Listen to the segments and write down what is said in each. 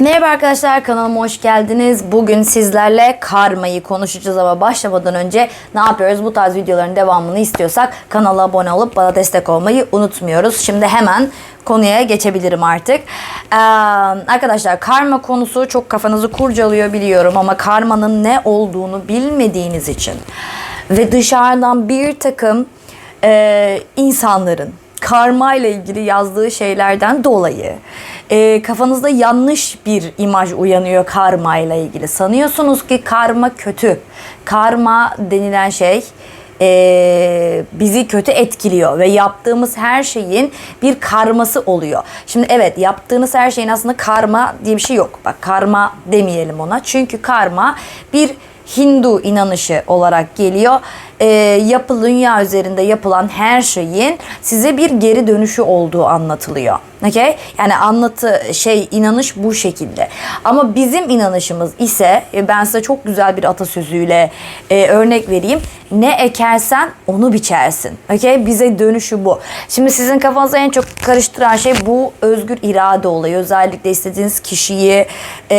Merhaba arkadaşlar kanalıma hoş geldiniz. Bugün sizlerle karmayı konuşacağız ama başlamadan önce ne yapıyoruz? Bu tarz videoların devamını istiyorsak kanala abone olup bana destek olmayı unutmuyoruz. Şimdi hemen konuya geçebilirim artık. Ee, arkadaşlar karma konusu çok kafanızı kurcalıyor biliyorum ama karmanın ne olduğunu bilmediğiniz için ve dışarıdan bir takım e, insanların karma ile ilgili yazdığı şeylerden dolayı e, kafanızda yanlış bir imaj uyanıyor karma ile ilgili. Sanıyorsunuz ki karma kötü. Karma denilen şey e, bizi kötü etkiliyor ve yaptığımız her şeyin bir karması oluyor. Şimdi evet yaptığınız her şeyin aslında karma diye bir şey yok. Bak karma demeyelim ona. Çünkü karma bir Hindu inanışı olarak geliyor. Ee, yapı dünya üzerinde yapılan her şeyin size bir geri dönüşü olduğu anlatılıyor. Okay? Yani anlatı şey inanış bu şekilde. Ama bizim inanışımız ise e, ben size çok güzel bir atasözüyle e, örnek vereyim. Ne ekersen onu biçersin. Okay? Bize dönüşü bu. Şimdi sizin kafanızı en çok karıştıran şey bu özgür irade olayı. Özellikle istediğiniz kişiyi e,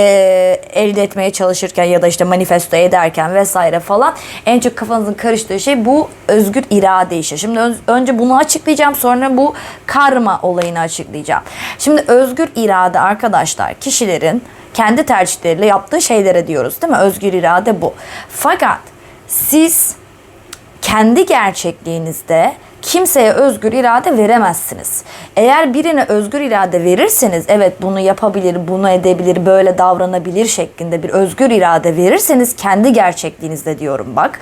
elde etmeye çalışırken ya da işte manifesto ederken vesaire falan en çok kafanızın karıştığı şey bu özgür irade işi. Şimdi önce bunu açıklayacağım sonra bu karma olayını açıklayacağım. Şimdi özgür irade arkadaşlar kişilerin kendi tercihleriyle yaptığı şeylere diyoruz değil mi? Özgür irade bu. Fakat siz kendi gerçekliğinizde kimseye özgür irade veremezsiniz. Eğer birine özgür irade verirseniz evet bunu yapabilir, bunu edebilir, böyle davranabilir şeklinde bir özgür irade verirseniz kendi gerçekliğinizde diyorum bak.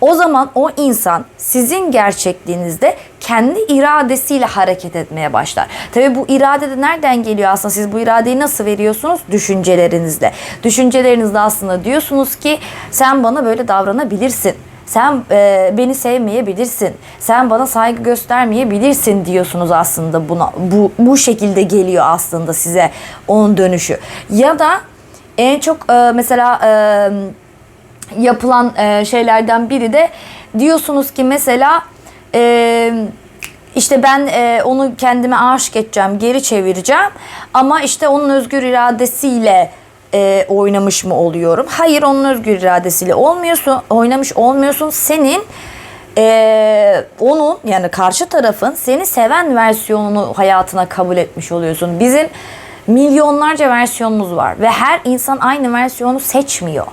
O zaman o insan sizin gerçekliğinizde kendi iradesiyle hareket etmeye başlar. Tabii bu irade de nereden geliyor aslında? Siz bu iradeyi nasıl veriyorsunuz? Düşüncelerinizle. Düşüncelerinizde aslında diyorsunuz ki sen bana böyle davranabilirsin. Sen e, beni sevmeyebilirsin. Sen bana saygı göstermeyebilirsin diyorsunuz aslında buna. Bu bu şekilde geliyor aslında size onun dönüşü. Ya da en çok e, mesela e, yapılan e, şeylerden biri de diyorsunuz ki mesela e, işte ben e, onu kendime aşık edeceğim, geri çevireceğim ama işte onun özgür iradesiyle e, oynamış mı oluyorum? Hayır onun özgür iradesiyle olmuyorsun, oynamış olmuyorsun. Senin e, onun yani karşı tarafın seni seven versiyonunu hayatına kabul etmiş oluyorsun. Bizim milyonlarca versiyonumuz var ve her insan aynı versiyonu seçmiyor.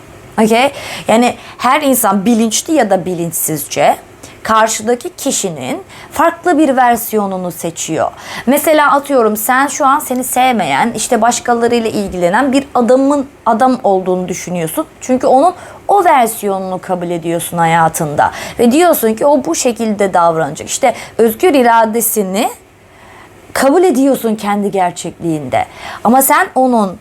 Okay? Yani her insan bilinçli ya da bilinçsizce karşıdaki kişinin farklı bir versiyonunu seçiyor. Mesela atıyorum sen şu an seni sevmeyen, işte başkalarıyla ilgilenen bir adamın adam olduğunu düşünüyorsun. Çünkü onun o versiyonunu kabul ediyorsun hayatında ve diyorsun ki o bu şekilde davranacak. İşte özgür iradesini kabul ediyorsun kendi gerçekliğinde. Ama sen onun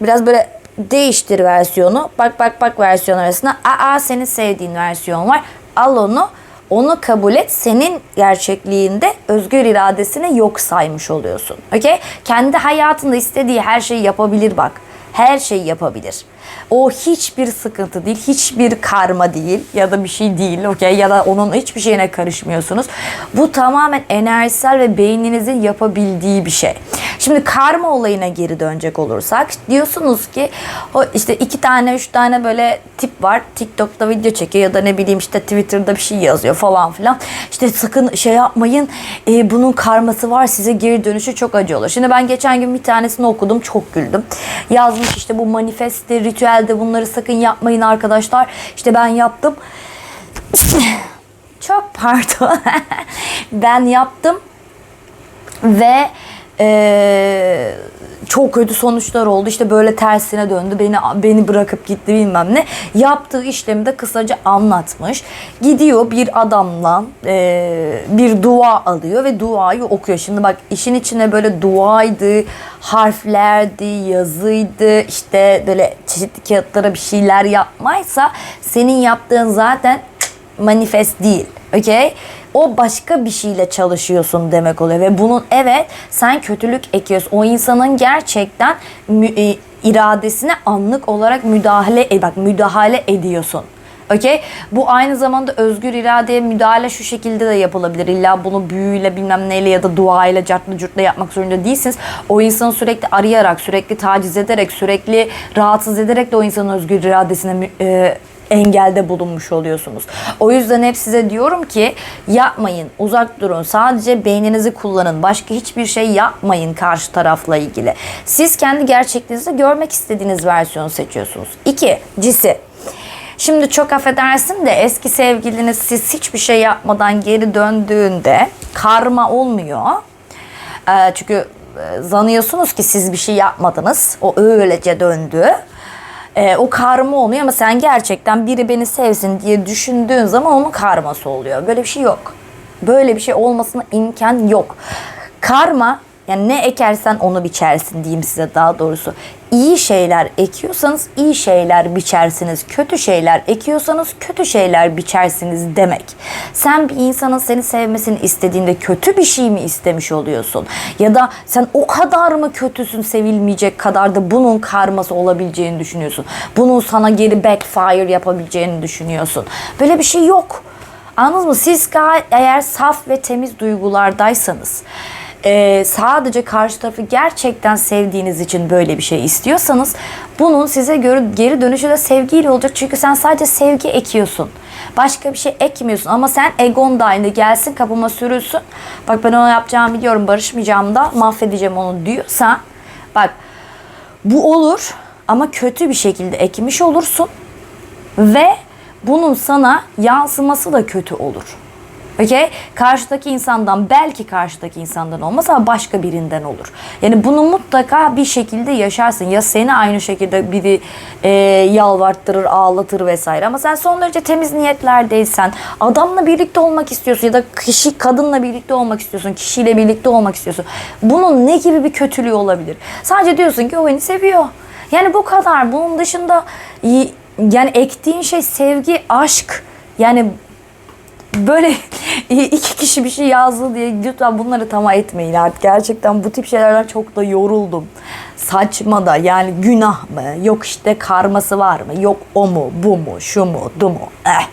biraz böyle değiştir versiyonu. Bak bak bak versiyon arasında. Aa senin sevdiğin versiyon var. Al onu. Onu kabul et. Senin gerçekliğinde özgür iradesini yok saymış oluyorsun. Okey? Kendi hayatında istediği her şeyi yapabilir bak. Her şeyi yapabilir. O hiçbir sıkıntı değil, hiçbir karma değil ya da bir şey değil, okey? Ya da onun hiçbir şeyine karışmıyorsunuz. Bu tamamen enerjisel ve beyninizin yapabildiği bir şey. Şimdi karma olayına geri dönecek olursak diyorsunuz ki o işte iki tane üç tane böyle tip var TikTok'ta video çekiyor ya da ne bileyim işte Twitter'da bir şey yazıyor falan filan. İşte sakın şey yapmayın e, bunun karması var size geri dönüşü çok acı olur. Şimdi ben geçen gün bir tanesini okudum çok güldüm. Yazmış işte bu manifeste ritüelde bunları sakın yapmayın arkadaşlar. İşte ben yaptım. çok pardon. ben yaptım ve eee, çok kötü sonuçlar oldu. İşte böyle tersine döndü. Beni beni bırakıp gitti bilmem ne. Yaptığı işlemi de kısaca anlatmış. Gidiyor bir adamla eee, bir dua alıyor ve duayı okuyor. Şimdi bak işin içine böyle duaydı, harflerdi, yazıydı, işte böyle çeşitli kağıtlara bir şeyler yapmaysa senin yaptığın zaten manifest değil. Okey? O başka bir şeyle çalışıyorsun demek oluyor ve bunun evet sen kötülük ekiyorsun. O insanın gerçekten e, iradesine anlık olarak müdahale e, bak müdahale ediyorsun. Okey? Bu aynı zamanda özgür iradeye müdahale şu şekilde de yapılabilir. İlla bunu büyüyle bilmem neyle ya da duayla cartla curtla yapmak zorunda değilsiniz. O insanı sürekli arayarak, sürekli taciz ederek, sürekli rahatsız ederek de o insanın özgür iradesine e, engelde bulunmuş oluyorsunuz. O yüzden hep size diyorum ki yapmayın, uzak durun. Sadece beyninizi kullanın. Başka hiçbir şey yapmayın karşı tarafla ilgili. Siz kendi gerçekliğinizi görmek istediğiniz versiyonu seçiyorsunuz. İki, cisi. Şimdi çok affedersin de eski sevgiliniz siz hiçbir şey yapmadan geri döndüğünde karma olmuyor. Ee, çünkü e, zanıyorsunuz ki siz bir şey yapmadınız. O öylece döndü. Ee, o karma olmuyor ama sen gerçekten biri beni sevsin diye düşündüğün zaman onun karması oluyor. Böyle bir şey yok. Böyle bir şey olmasına imkan yok. Karma yani ne ekersen onu biçersin diyeyim size daha doğrusu. İyi şeyler ekiyorsanız iyi şeyler biçersiniz. Kötü şeyler ekiyorsanız kötü şeyler biçersiniz demek. Sen bir insanın seni sevmesini istediğinde kötü bir şey mi istemiş oluyorsun? Ya da sen o kadar mı kötüsün sevilmeyecek kadar da bunun karması olabileceğini düşünüyorsun. Bunun sana geri backfire yapabileceğini düşünüyorsun. Böyle bir şey yok. Anladınız mı? Siz eğer saf ve temiz duygulardaysanız e, sadece karşı tarafı gerçekten sevdiğiniz için böyle bir şey istiyorsanız bunun size göre geri dönüşü de sevgiyle olacak. Çünkü sen sadece sevgi ekiyorsun. Başka bir şey ekmiyorsun ama sen egon dahilinde gelsin kapıma sürülsün. Bak ben ona yapacağımı biliyorum barışmayacağım da mahvedeceğim onu diyorsa bak bu olur ama kötü bir şekilde ekmiş olursun ve bunun sana yansıması da kötü olur. Okey? Karşıdaki insandan belki karşıdaki insandan olmaz ama başka birinden olur. Yani bunu mutlaka bir şekilde yaşarsın. Ya seni aynı şekilde biri e, yalvarttırır, ağlatır vesaire. Ama sen son derece temiz niyetlerdeysen, adamla birlikte olmak istiyorsun ya da kişi kadınla birlikte olmak istiyorsun, kişiyle birlikte olmak istiyorsun. Bunun ne gibi bir kötülüğü olabilir? Sadece diyorsun ki o beni seviyor. Yani bu kadar. Bunun dışında yani ektiğin şey sevgi, aşk. Yani böyle iki kişi bir şey yazdı diye lütfen bunları tamam etmeyin artık. Gerçekten bu tip şeylerden çok da yoruldum. Saçma da yani günah mı? Yok işte karması var mı? Yok o mu? Bu mu? Şu mu? Du mu? Eh.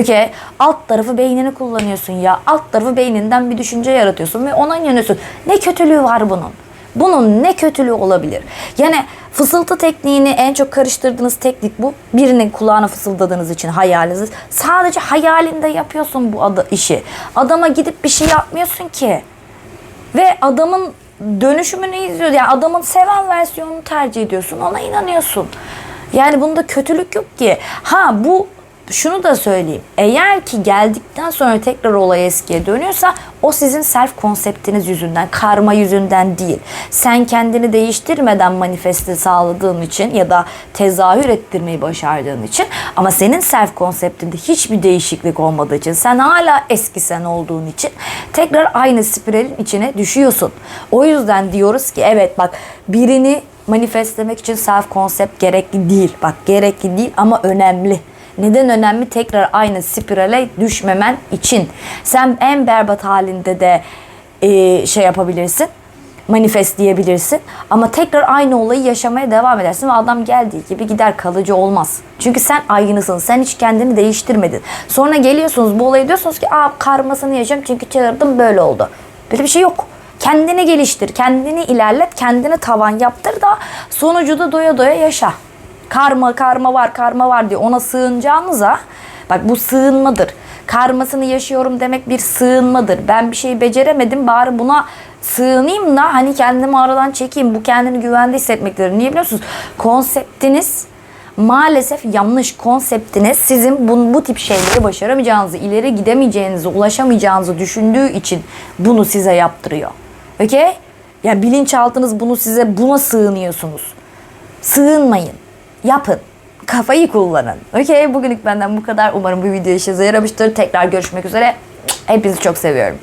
Okey. Alt tarafı beynini kullanıyorsun ya. Alt tarafı beyninden bir düşünce yaratıyorsun ve ona inanıyorsun. Ne kötülüğü var bunun? Bunun ne kötülüğü olabilir? Yani fısıltı tekniğini en çok karıştırdığınız teknik bu. Birinin kulağına fısıldadığınız için hayaliniz. Sadece hayalinde yapıyorsun bu adı, işi. Adama gidip bir şey yapmıyorsun ki. Ve adamın dönüşümünü izliyor. Yani adamın seven versiyonunu tercih ediyorsun. Ona inanıyorsun. Yani bunda kötülük yok ki. Ha bu şunu da söyleyeyim. Eğer ki geldikten sonra tekrar olay eskiye dönüyorsa o sizin self konseptiniz yüzünden, karma yüzünden değil. Sen kendini değiştirmeden manifesti sağladığın için ya da tezahür ettirmeyi başardığın için ama senin self konseptinde hiçbir değişiklik olmadığı için sen hala eski sen olduğun için tekrar aynı spiralin içine düşüyorsun. O yüzden diyoruz ki evet bak birini manifestlemek için self konsept gerekli değil. Bak gerekli değil ama önemli. Neden önemli? Tekrar aynı spirale düşmemen için. Sen en berbat halinde de e, şey yapabilirsin. Manifest diyebilirsin. Ama tekrar aynı olayı yaşamaya devam edersin ve adam geldiği gibi gider kalıcı olmaz. Çünkü sen aynısın. Sen hiç kendini değiştirmedin. Sonra geliyorsunuz bu olayı diyorsunuz ki aa karmasını yaşam çünkü çağırdım böyle oldu. Böyle bir şey yok. Kendini geliştir, kendini ilerlet, kendine tavan yaptır da sonucu da doya doya yaşa karma karma var karma var diye ona sığınacağınıza bak bu sığınmadır. Karmasını yaşıyorum demek bir sığınmadır. Ben bir şeyi beceremedim bari buna sığınayım da hani kendimi aradan çekeyim. Bu kendini güvende hissetmektir. Niye biliyorsunuz? Konseptiniz maalesef yanlış konseptiniz sizin bu, bu tip şeyleri başaramayacağınızı, ileri gidemeyeceğinizi, ulaşamayacağınızı düşündüğü için bunu size yaptırıyor. Okey? Ya bilinçaltınız bunu size buna sığınıyorsunuz. Sığınmayın. Yapın. Kafayı kullanın. Okey bugünlük benden bu kadar. Umarım bu video işinize yaramıştır. Tekrar görüşmek üzere. Hepinizi çok seviyorum.